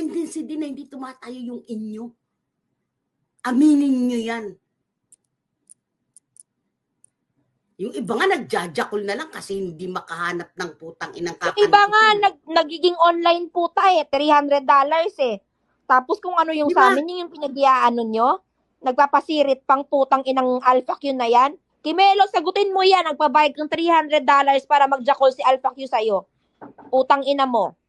tendency din na hindi tumatayo yung inyo. Aminin nyo yan. Yung iba nga nagjajakol na lang kasi hindi makahanap ng putang inang Yung kakantitin. iba nga, nag, nagiging online puta eh. $300 eh. Tapos kung ano yung Di ba? sa amin, yun yung pinag-iaano nyo. Nagpapasirit pang putang inang Alpha Q na yan. Kimelo, sagutin mo yan. Nagpabayad kang $300 para mag-jackal si Alpha Q sa'yo. Utang ina mo.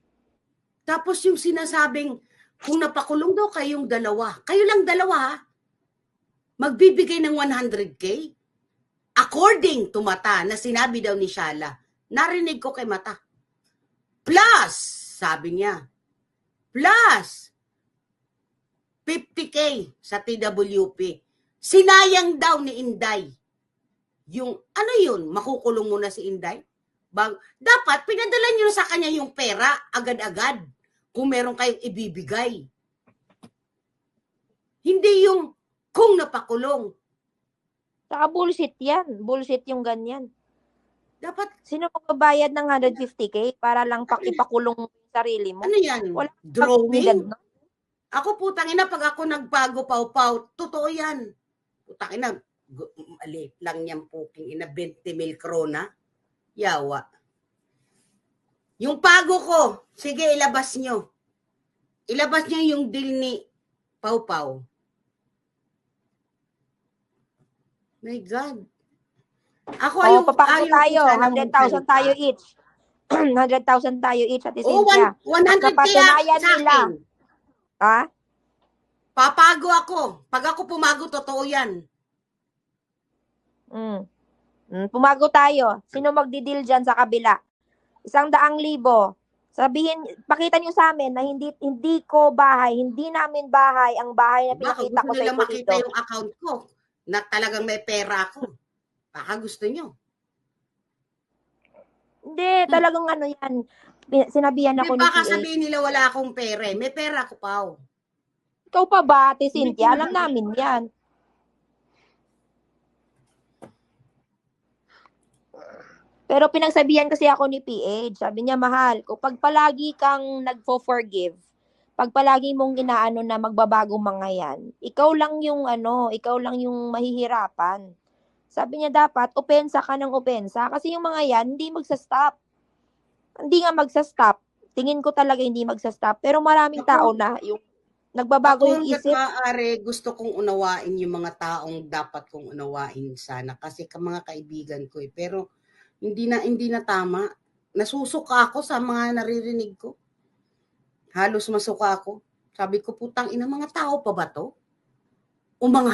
Tapos yung sinasabing, kung napakulong daw kayong dalawa, kayo lang dalawa magbibigay ng 100k? According to Mata, na sinabi daw ni Shala, narinig ko kay Mata. Plus, sabi niya, plus 50k sa TWP. Sinayang daw ni Inday. Yung, ano yun, makukulong muna si Inday? Bag, dapat pinadala niyo sa kanya yung pera agad-agad kung meron kayong ibibigay. Hindi yung kung napakulong. Saka bullshit yan. Bullshit yung ganyan. Dapat, Sino magbabayad ng 150k para lang pakipakulong yung sarili mo? ano yan? Wala Drawing? No? Ako putang ina, pag ako nagbago paw-paw, totoo yan. Putang ina, gu- mali lang yan puking ina, 20 mil krona. Yawa. Yung pago ko, sige ilabas nyo. Ilabas nyo yung deal ni Pau Pau. My God. Ako papasok ayaw ko tayo. sana 100,000 magsalita. tayo each. 100,000 tayo each at Oo, Cynthia. one- 100 kaya sa nila. akin. Ha? Papago ako. Pag ako pumago, totoo yan. Mm. Mm, pumago tayo. Sino magdi-deal dyan sa kabila? Isang daang libo. Sabihin, pakita niyo sa amin na hindi hindi ko bahay, hindi namin bahay ang bahay na Baka pinakita ko gusto sa inyo makita dito. yung account ko na talagang may pera ako. Baka gusto nyo. Hindi, talagang ano yan. Sinabihan ako ni baka PA. sabihin nila wala akong pera. eh. May pera ako pa. oh. Ikaw pa ba, Ate Cynthia? ko Alam na- namin yan. Pero pinagsabihan kasi ako ni PH. Sabi niya, mahal, kung pag palagi kang nagfo-forgive, pag palagi mong inaano na magbabago mga yan, ikaw lang yung ano, ikaw lang yung mahihirapan. Sabi niya dapat, opensa ka ng opensa. Kasi yung mga yan, hindi magsa-stop. Hindi nga magsa-stop. Tingin ko talaga hindi magsa-stop. Pero maraming tao na yung nagbabago Ako yung isip. maaari, gusto kong unawain yung mga taong dapat kong unawain sana. Kasi ka mga kaibigan ko eh. Pero hindi na hindi na tama. Nasusuka ako sa mga naririnig ko. Halos masuka ako. Sabi ko, putang ina, mga tao pa ba to? O mga